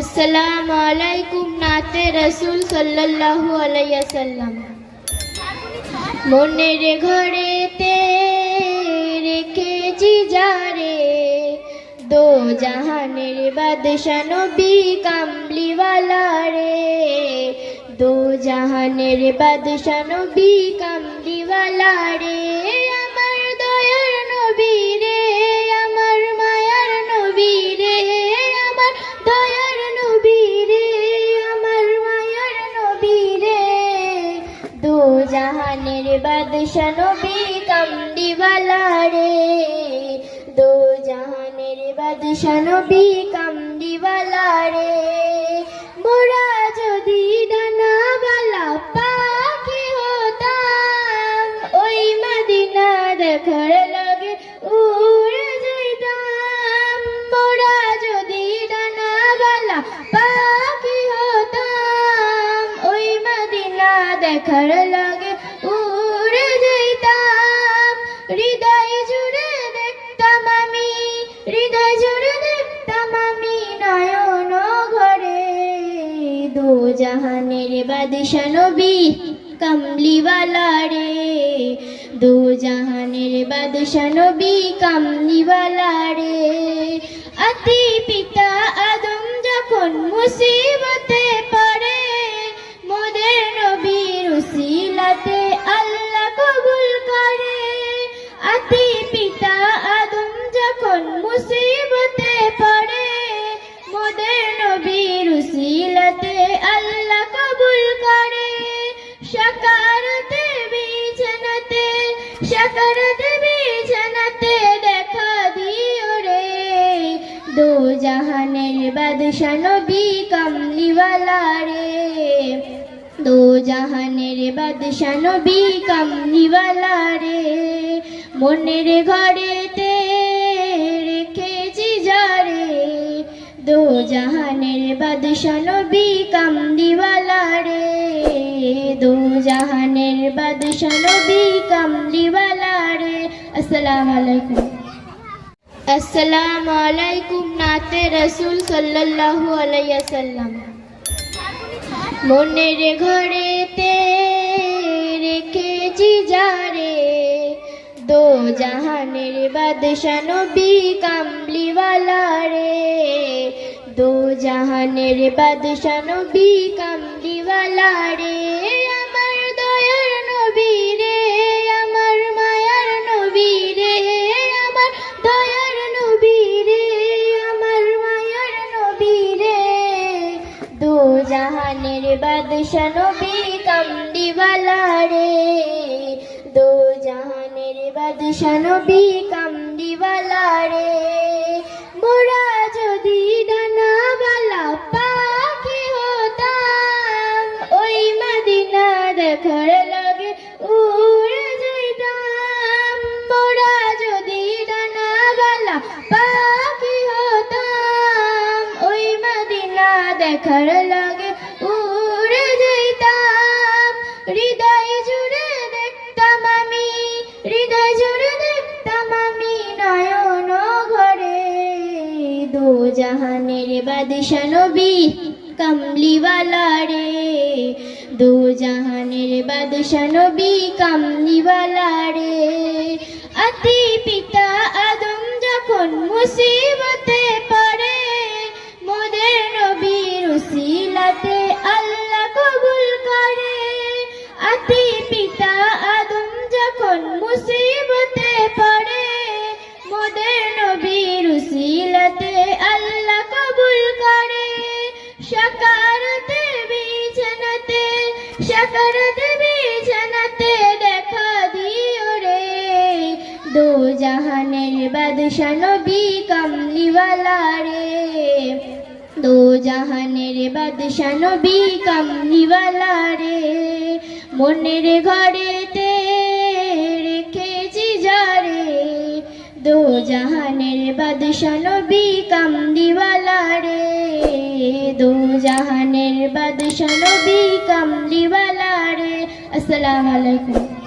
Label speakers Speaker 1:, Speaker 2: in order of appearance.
Speaker 1: আসসালামু আলাইকুম নাতে রসুল সাল্লাল্লাহু আলাইহি সাল্লাম মনের ঘরেতে রেখেছি যারে, দো জাহানের বাদশা নবী কামলিওয়ালা রে দো জাহানের বাদশা নবী কামলিওয়ালা রে জাহানের বাদশা নবী কামলিওয়ালা রে। দো জাহানের বাদশা নবী কামলিওয়ালা রে। মোরা যদি ডানাওয়ালা পাখি হতাম, ওই মদিনা দেখার লাগে উড়ে যেতাম মোরা যদি ডানাওয়ালা পাখি হতাম, ওই মদিনা দেখার লাগে হৃদয় জুড়ে দেখতাম আমি, হৃদয় জুড়ে দেখতাম আমি নয়ন ঘরে। দু জাহানের বাদশা নবী কামলিওয়ালা রে। দু জাহানের বাদশা নবী কামলিওয়ালা রে। অতি পিতা আদম যখন মুসিবতে সাকারতে বিছানাতে সাকারতে বিছানাতে দেখা দিও রে। দো জাহানের বাদশা নবী কামলিওয়ালা রে। দো জাহানের বাদশা নবী কামলিওয়ালা রে। মনের ঘরেতে রেখেছি যারে দো জাহানের বাদশা নবী রে দো জাহানের বাদশা নবী কামলিওয়ালা রে আসসালামু আলাইকুম আসসালামু আলাইকুম নাতে রসুল সাল্লাল্লাহু আলাইহি সাল্লাম মনের ঘরেতে রেখেছি যারে দো জাহানের বাদশা নবী কামলিওয়ালা রে দো জাহানের বাদশা নবী কামলিওয়ালা রে আমার বাদশা নবী কামলিওয়ালা রে দো জাহানের বাদশা নবী কামলিওয়ালা রে মোরা যদি ডানাওয়ালা পাখি হতাম, ওই মদিনা দেখার লাগে উড়ে যেতাম মোরা যদি ডানাওয়ালা পাখি হতাম, ওই মদিনা দেখার লাগে হৃদয় জুড়ে দেখতাম আমি, হৃদয় জুড়ে দেখতাম আমি নয়ন ঘরে। দো জাহানের বাদশা নবী কামলিওয়ালা রে। দো জাহানের বাদশা নবী কামলিওয়ালা রে। অতি পিতা আদম যখন মুসিবতে মুসিবতে পড়ে, মোদের নবীর উসিলাতে আল্লাহ কবুল করে। সাকারতে, বিছানাতে সাকারতে, বিছানাতে দেখা দিও রে। দো জাহানের বাদশা নবী কামলিওয়ালা রে। দো জাহানের বাদশা নবী কামলিওয়ালা রে। মনের ঘরেতে জাহানের বাদশা নবী কামলিওয়ালা রে। দো জাহানের বাদশা নবী কামলিওয়ালা রে। আসসালামু আলাইকুম।